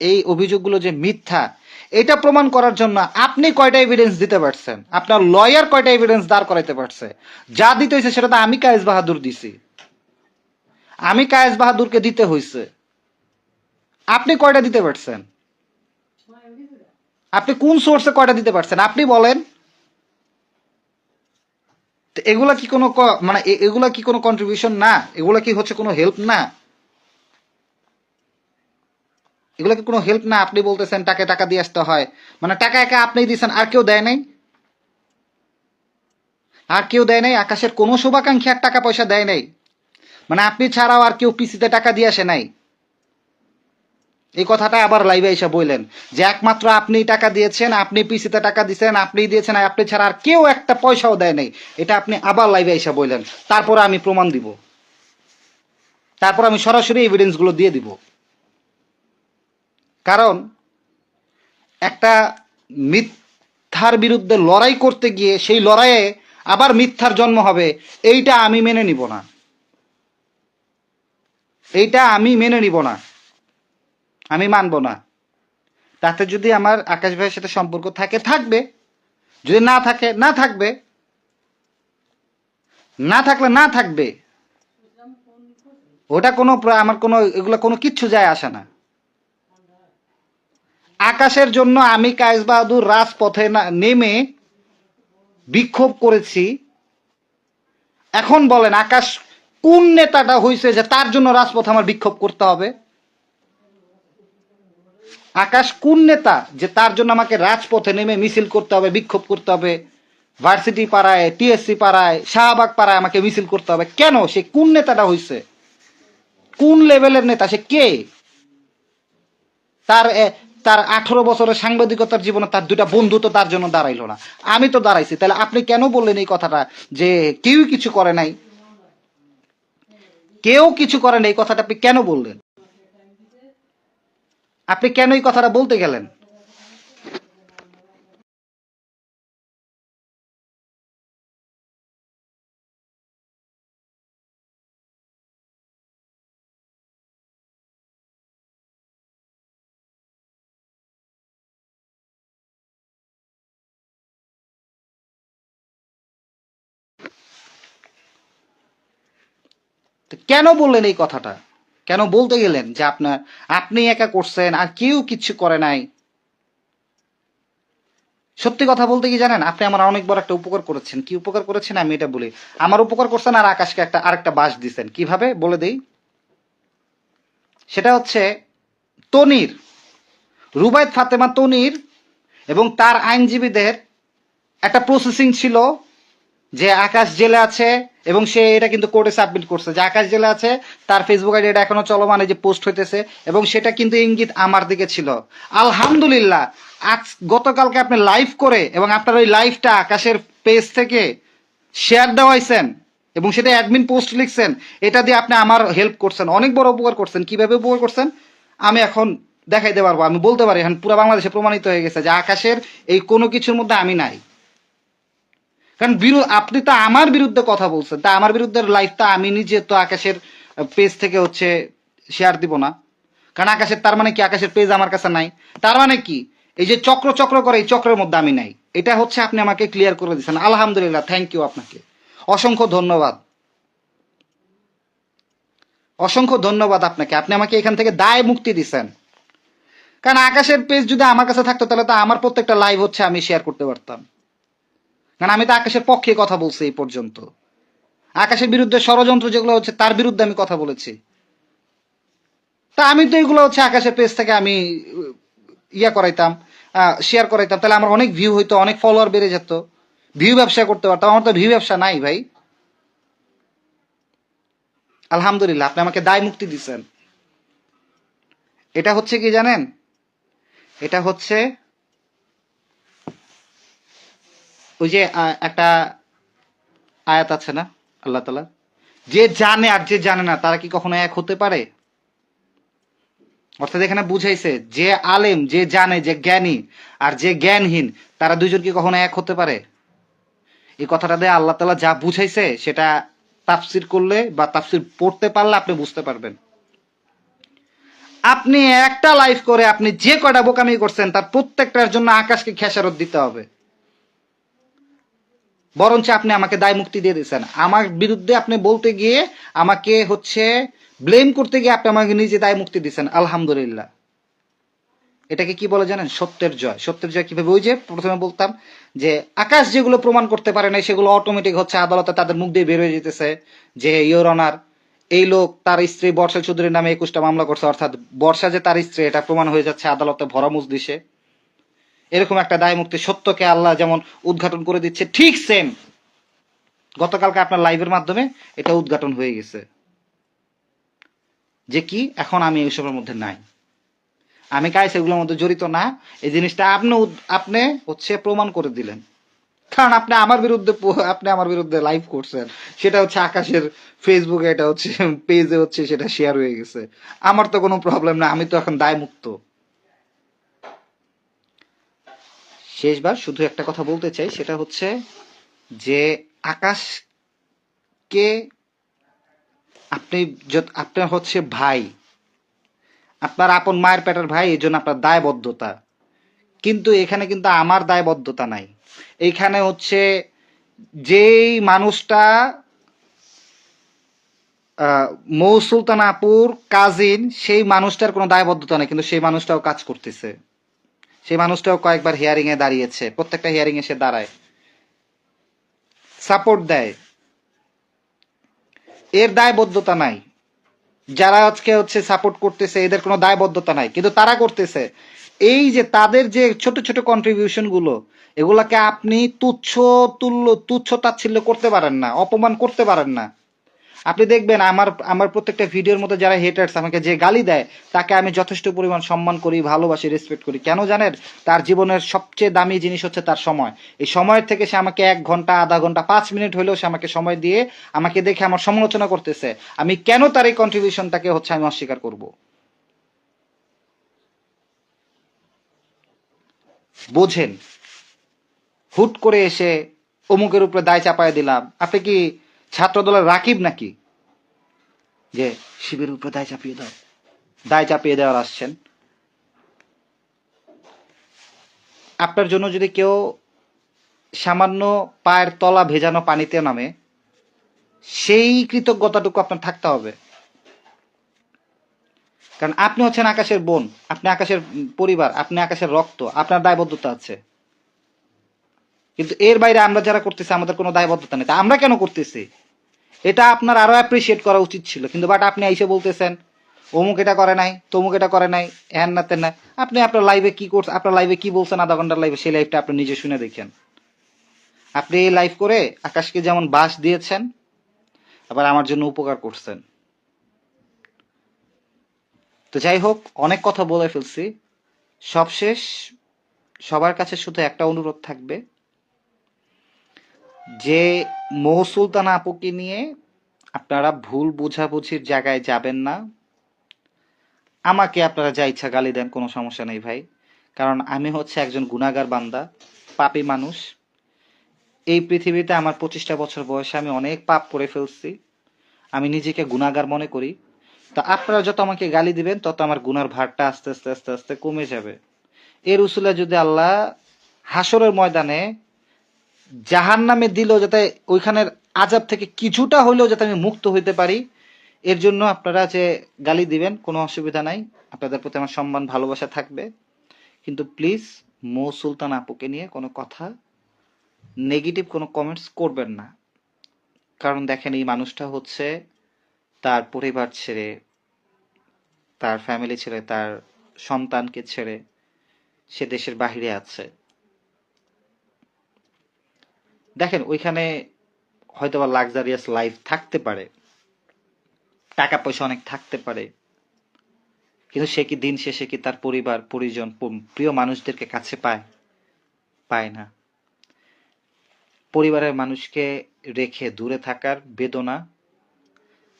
এই অভিযোগগুলো যে মিথ্যা, এটা প্রমাণ করার জন্য আপনি কয়টা এভিডেন্স দিতে পারছেন? আপনার লয়ার কয়টা এভিডেন্স দাঁড় করাইতে পারছে? যা দিতে হয়েছে সেটা তো আমি কায়েস বাহাদুর দিছি। আমি কায়েস বাহাদুরকে দিতে হয়েছে আপনি কয়টা দিতে পারছেন? আপনি কোন সোর্সে কয়টা দিতে পারছেন? আপনি বলেন। এগুলা কি কোনো মানে এগুলা কি কোনো কন্ট্রিবিউশন না? এগুলা কি হচ্ছে কোনো হেল্প না? এগুলো কি কোনো হেল্প না, আপনি বলতেছেন টাকা টাকা দিয়ে আসতে হয়। মানে টাকা একা আপনি দিয়েছেন আর কেউ দেয় নাই। আর কেউ দেয় নাই, আকাশের কোনো শুভাকাঙ্ক্ষী আর টাকা পয়সা দেয় নাই। মানে আপনি ছাড়াও আর কেউ পিসিতে টাকা দিয়ে আসে নাই। এই কথাটা আবার লাইভে এসে বললেন, যে একমাত্র আপনি টাকা দিয়েছেন, আপনি পিসিতে টাকা দিয়েছেন আপনি দিয়েছেন আপনি ছাড়া আর কেউ একটা পয়সাও দেয় নাই। এটা আপনি আবার লাইভে এসে বললেন। তারপরে আমি প্রমাণ দিব। তারপর আমি সরাসরি এভিডেন্সগুলো দিয়ে দিব। কারণ একটা মিথ্যার বিরুদ্ধে লড়াই করতে গিয়ে সেই লড়াইয়ে আবার মিথ্যার জন্ম হবে, এইটা আমি মেনে নিব না। এইটা আমি মেনে নিব না। আমি মানব না। তাতে যদি আমার আকাশ ভাইয়ের সাথে সম্পর্ক থাকে, থাকবে। যদি না থাকে, না থাকবে। না থাকলে না থাকবে। ওটা কোনো আমার কোনো এগুলো কোনো কিচ্ছু যায় আসে না। আকাশের জন্য আমি কায়েস বাহাদুর রাজপথে নেমে বিক্ষোভ করেছি। এখন বলেন, আকাশ কোন নেতাটা হয়েছে যে তার জন্য রাজপথ আমার বিক্ষোভ করতে হবে? আকাশ কোন নেতা যে তার জন্য আমাকে রাজপথে নেমে মিছিল করতে হবে, বিক্ষোভ করতে হবে? ভার্সিটি পাড়ায়, টিএসসি পাড়ায়, শাহবাগ পাড়ায় আমাকে মিছিল করতে হবে। কেন? সে কোন নেতাটা হয়েছে কোন লেভেলের নেতা? সে কে? তার তার আঠারো বছরের সাংবাদিকতার জীবনে তার দুটা বন্ধু তো তার জন্য দাঁড়াইলো না। আমি তো দাঁড়াইছি। তাহলে আপনি কেন বললেন এই কথাটা? যে কেউ কিছু করে নাই। কেউ কিছু করে নাই। এই কথাটা আপনি কেন বললেন? আপনি কেন এই কথাটা বলতে গেলেন? তো কেন বললেন এই কথাটা? কেন বলতে গেলেন যে আপনার, আপনি একা করছেন, আর কেউ কিছু করে নাই? সত্যি কথা বলতে কি জানেন? আপনি আমার অনেক বড় একটা উপকার করেছেন। কি উপকার করেছেন? আমি এটা বলি। আমার উপকার করছেন আর আকাশকে একটা, আরেকটা বাস দিছেন। কীভাবে? বলে দেই। সেটা হচ্ছে তনির, রুবায়ত ফাতেমা তনির এবং তার আইনজীবীদের একটা প্রসেসিং ছিল যে আকাশ জেলে আছে এবং সে এটা কিন্তু কোর্টে সাবমিট করছে। যে আকাশ জেলে আছে, তার ফেসবুক আইডি এটা এখনও চলমান যে পোস্ট হইতেছে, এবং সেটা কিন্তু ইঙ্গিত আমার দিকে ছিল। আলহামদুলিল্লাহ, আজ গতকালকে আপনি লাইভ করে এবং আপনার ওই লাইভটা আকাশের পেজ থেকে শেয়ার দেওয়াইছেন এবং সেটা অ্যাডমিন পোস্ট লিখছেন, এটা দিয়ে আপনি আমার হেল্প করছেন। অনেক বড় উপকার করছেন। কীভাবে উপকার করছেন? আমি এখন দেখাইতে পারব। আমি বলতে পারি, এখন পুরো বাংলাদেশে প্রমাণিত হয়ে গেছে যে আকাশের এই কোনো কিছুর মধ্যে আমি নাই। কারণ আপনি তো আমার বিরুদ্ধে কথা বলছেন। তা আমার বিরুদ্ধে লাইফটা আমি নিজে তো আকাশের পেজ থেকে হচ্ছে শেয়ার দিব না। কারণ আকাশের, তার মানে কি? আকাশের পেজ আমার কাছে নাই। তার মানে কি? এই যে চক্র চক্র করে এই চক্রের মধ্যে আমি নাই। এটা হচ্ছে আপনি আমাকে ক্লিয়ার করে দিচ্ছেন আলহামদুলিল্লাহ থ্যাংক ইউ আপনাকে। অসংখ্য ধন্যবাদ। অসংখ্য ধন্যবাদ আপনাকে। আপনি আমাকে এখান থেকে দায় মুক্তি দিচ্ছেন কারণ আকাশের পেজ যদি আমার কাছে থাকতো, তাহলে তো আমার প্রত্যেকটা লাইভ হচ্ছে আমি শেয়ার করতে পারতাম। কারণ আমি তো আকাশের পক্ষে কথা বলছি এই পর্যন্ত। আকাশের বিরুদ্ধে ষড়যন্ত্র যেগুলো হচ্ছে, তার বিরুদ্ধে আমি কথা বলেছি। তা আমি তো এগুলো হচ্ছে আকাশের পেজ থেকে আমি ইয়া করাইতাম শেয়ার করাইতাম। তাহলে আমার অনেক ভিউ হইতো, অনেক ফলোয়ার বেড়ে যেত। ভিউ ব্যবসা করতে পারতাম, আমার তো ভিউ ব্যবসা নাই ভাই। আলহামদুলিল্লাহ, আপনি আমাকে দায় মুক্তি দিচ্ছেন এটা হচ্ছে কি জানেন? এটা হচ্ছে ওই যে একটা আয়াত আছে না, আল্লাহ তালা যে জানে আর যে জানে না, তারা কি কখনো এক হতে পারে? অর্থাৎ এখানে বুঝাইছে, যে আলেম, যে জানে, যে জ্ঞানী আর যে জ্ঞানহীন, তারা দুইজন কি কখনো এক হতে পারে? এই কথাটা দিয়ে আল্লাহ তালা যা বুঝাইছে, সেটা তাফসির করলে বা তাফসির পড়তে পারলে আপনি বুঝতে পারবেন। আপনি একটা লাইফ করে আপনি যে কয়টা বোকামি করছেন, তার প্রত্যেকটার জন্য আকাশকে খেসারত দিতে হবে। বরঞ্চ আপনি আমাকে দায় মুক্তি দিয়ে দিয়েছেন। আমার বিরুদ্ধে আপনি বলতে গিয়ে আমাকে হচ্ছে ব্লেম করতে গিয়ে আপনি আমাকে নিজে দায় মুক্তি দিয়েছেন। আলহামদুলিল্লাহ। এটাকে কি বলে জানেন? সত্যের জয়। সত্যের জয় কীভাবে? ওই যে প্রথমে বলতাম যে আকাশ যেগুলো প্রমাণ করতে পারে না সেগুলো অটোমেটিক হচ্ছে আদালতে তাদের মুখ দিয়ে বের হয়ে যেতেছে যে ইয়োর অনার এই লোক তার স্ত্রী বর্ষা চৌধুরীর নামে একুশটা মামলা করছে। অর্থাৎ বর্ষা যে তার স্ত্রী, এটা প্রমাণ হয়ে যাচ্ছে আদালতে ভরামুজ দিছে এরকম একটা দায় মুক্তি সত্যকে আল্লাহ যেমন উদ্ঘাটন করে দিচ্ছে, ঠিক সেম গতকালকে আপনার লাইভের মাধ্যমে এটা উদ্ঘাটন হয়ে গেছে। যে কি? এখন আমি এইসবের মধ্যে নাই। আমি কাজ সেগুলোর মধ্যে জড়িত না। এই জিনিসটা আপনি আপনি হচ্ছে প্রমাণ করে দিলেন। কারণ আপনি আমার বিরুদ্ধে আপনি আমার বিরুদ্ধে লাইভ করছেন। সেটা হচ্ছে আকাশের ফেসবুকে এটা হচ্ছে পেজে হচ্ছে সেটা শেয়ার হয়ে গেছে। আমার তো কোনো প্রবলেম না, আমি তো এখন দায় মুক্ত শেষবার শুধু একটা কথা বলতে চাই, সেটা হচ্ছে যে আকাশকে আপনি আপনার হচ্ছে ভাই, আপনার আপন মায়ের পেটার ভাই, এই জন্য আপনার দায়বদ্ধতা। কিন্তু এখানে কিন্তু আমার দায়বদ্ধতা নাই। এইখানে হচ্ছে যেই মানুষটা মৌ সুলতান আপুর কাজিন সেই মানুষটার কোনো দায়বদ্ধতা নেই, কিন্তু সেই মানুষটাও কাজ করতেছে। সেই মানুষটাও কয়েকবার হিয়ারিং এ দাঁড়িয়েছে। প্রত্যেকটা হিয়ারিং এ সে দাঁড়ায়। সাপোর্ট দেয়। এর দায়বদ্ধতা নাই। যারা আজকে হচ্ছে সাপোর্ট করতেছে, এদের কোনো দায়বদ্ধতা নাই। কিন্তু তারা করতেছে। এই যে তাদের যে ছোট ছোট কন্ট্রিবিউশনগুলো, এগুলাকে আপনি তুচ্ছ, তুল্য, তুচ্ছ তাচ্ছিল্য করতে পারেন না, অপমান করতে পারেন না। আপনি দেখবেন আমার আমার প্রত্যেকটা ভিডিওর মধ্যে যারা হেটার্স আমাকে যে গালি দেয়, তাকে আমি যথেষ্ট পরিমাণ সম্মান করি, ভালোবাসি রেসপেক্ট করি। কেন জানেন? তার জীবনের সবচেয়ে দামি জিনিস হচ্ছে তার সময়। এই সময়ের থেকে সে আমাকে এক ঘণ্টা, আধা ঘণ্টা, পাঁচ মিনিট হলেও সে আমাকে সময় দিয়ে আমাকে দেখে আমার সমালোচনা করতেছে। আমি কেন তার এই কন্ট্রিবিউশনটাকে হচ্ছে আমি অস্বীকার করব? বোঝেন। হুট করে এসে অমুকের উপরে দায় চাপায় দিলাম। আপনি কি ছাত্র দলের রাকিব নাকি? যে শিবের উপরে দায় চাপিয়ে দাও। দায় চাপিয়ে দেওয়ার আসছেন। আপনার জন্য যদি কেউ সামান্য পায়ের তলা ভেজানো পানিতে নামে, সেই কৃতজ্ঞতাটুকু আপনার থাকতে হবে। কারণ আপনি হচ্ছেন আকাশের বোন, আপনি আকাশের পরিবার, আপনি আকাশের রক্ত, আপনার দায়বদ্ধতা আছে। কিন্তু এর বাইরে আমরা যারা করতেছি, আমাদের কোনো দায়বদ্ধতা নেই। তা আমরা কেন করতেছি? এটা আপনার আরও অ্যাপ্রিসিয়েট করা উচিত ছিল। কিন্তু বাট আপনি এসে বলতেছেন, অমুক এটা করে নাই, তমুক এটা করে নাই হ্যান না তেন না। আপনি আপনার লাইভে কি করছেন আপনার লাইভে কি বলছেন আধা ঘণ্টার লাইভে সেই লাইভটা আপনি নিজে শুনে দেখেন। আপনি এই লাইভ করে আকাশকে যেমন বাস দিয়েছেন, আবার আমার জন্য উপকার করছেন। তো যাই হোক, অনেক কথা বলে ফেলছি। সবশেষ, সবার কাছে শুধু একটা অনুরোধ থাকবে। যে মৌ সুলতানা আপুকে নিয়ে আপনারা ভুল বোঝাবুঝির জায়গায় যাবেন না। আমাকে আপনারা যা ইচ্ছা গালি দেন, কোনো সমস্যা নেই ভাই। কারণ আমি হচ্ছে একজন গুণাগার বান্দা, পাপী মানুষ। এই পৃথিবীতে আমার পঁচিশটা বছর বয়সে আমি অনেক পাপ করে ফেলছি। আমি নিজেকে গুণাগার মনে করি। তা আপনারা যত আমাকে গালি দিবেন, তত আমার গুনার ভারটা আস্তে আস্তে আস্তে আস্তে কমে যাবে। এর উসুলে যদি আল্লাহ হাসরের ময়দানে জাহান নামে দিল যাতে ওইখানের আজাব থেকে কিছুটা হইলেও যাতে আমি মুক্ত হইতে পারি, এর জন্য আপনারা যে গালি দিবেন, কোনো অসুবিধা নাই। আপনাদের প্রতি আমার সম্মান, ভালোবাসা থাকবে। কিন্তু প্লিজ, মৌ সুলতান আপুকে নিয়ে কোনো কথা, নেগেটিভ কোনো কমেন্টস করবেন না। কারণ দেখেন, এই মানুষটা হচ্ছে তার পরিবার ছেড়ে, তার ফ্যামিলি ছেড়ে, তার সন্তানকে ছেড়ে সে দেশের বাহিরে আছে। দেখেন, ওইখানে হয়তো বা লাক্সারিয়াস লাইফ থাকতে পারে, টাকা পয়সা অনেক থাকতে পারে, কিন্তু সে কি দিন শেষে কি তার পরিবার, পরিজন প্রিয় মানুষদেরকে কাছে পায়? পায় না। পরিবারের মানুষকে রেখে দূরে থাকার বেদনা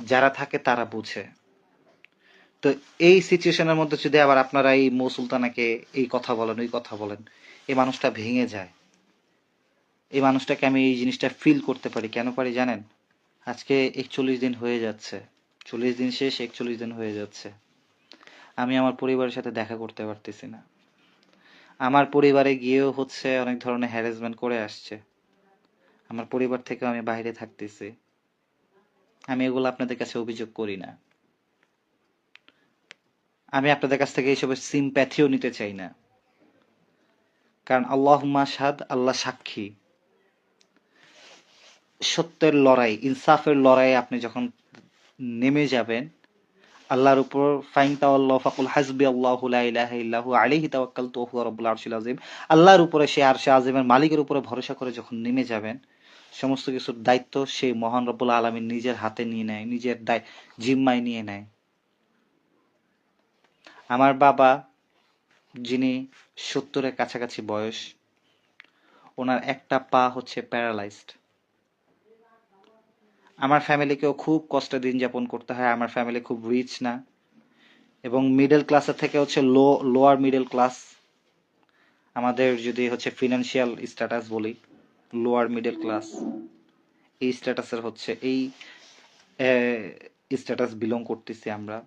যারা থাকে তারা বুঝে। তো এই সিচুয়েশনের মধ্যে যদি আবার আপনারা এই মৌ সুলতানাকে এই কথা বলেন, ওই কথা বলেন, এই মানুষটা ভেঙে যায়। এই মানুষটাকে আমি এই জিনিসটা ফিল করতে পারি। কেন পারি জানেন? আজকে একচল্লিশ দিন হয়ে যাচ্ছে। চল্লিশ দিন শেষ, একচল্লিশ দিন হয়ে যাচ্ছে। আমি আমার পরিবারের সাথে দেখা করতে পারতেছি না। আমার পরিবারে গিয়েও হচ্ছে অনেক ধরনের হ্যারাসমেন্ট করে আসছে। আমার পরিবার থেকেও আমি বাইরে থাকতেছি। আমি এগুলো আপনাদের কাছে অভিযোগ করি না। আমি আপনাদের কাছ থেকে এইসবের সিম্প্যাথিও নিতে চাই না। কারণ আল্লাহ মাসাদ আল্লাহ সাক্ষী। সত্যের লড়াই, ইনসাফের লড়াই আপনি যখন নেমে যাবেন, আল্লাহর উপর ফাইন তাওয়াল্লাহ ফাকুল হাসবি আল্লাহু লা ইলাহা ইল্লাহু আলাইহি তাওয়াক্কালতু ওয়া হুয়া রাব্বুল আরশিল আযীম। আল্লাহর উপরে সে আরশে আযীমের মালিকের উপরে ভরসা করে যখন নেমে যাবেন, সমস্ত কিছুর দায়িত্ব সেই মহান রব্বুল আলামিন নিজের হাতে নিয়ে নেয়, নিজের দায় জিম্মায় নিয়ে নেয়। আমার বাবা, যিনি সত্তরের কাছাকাছি বয়স, ওনার একটা পা হচ্ছে প্যারালাইজড। আমার ফ্যামিলিকেও খুব কষ্টে দিন যাপন করতে হয়, আমার ফ্যামিলি খুব রিচ না। এবং মিডল ক্লাসের থেকে হচ্ছে লো লোয়ার মিডল ক্লাস আমাদের যদি হচ্ছে ফিনান্সিয়াল স্ট্যাটাস বলি লোয়ার মিডল ক্লাস এই স্ট্যাটাসের হচ্ছে এই স্ট্যাটাস বিলং করতেছি আমরা।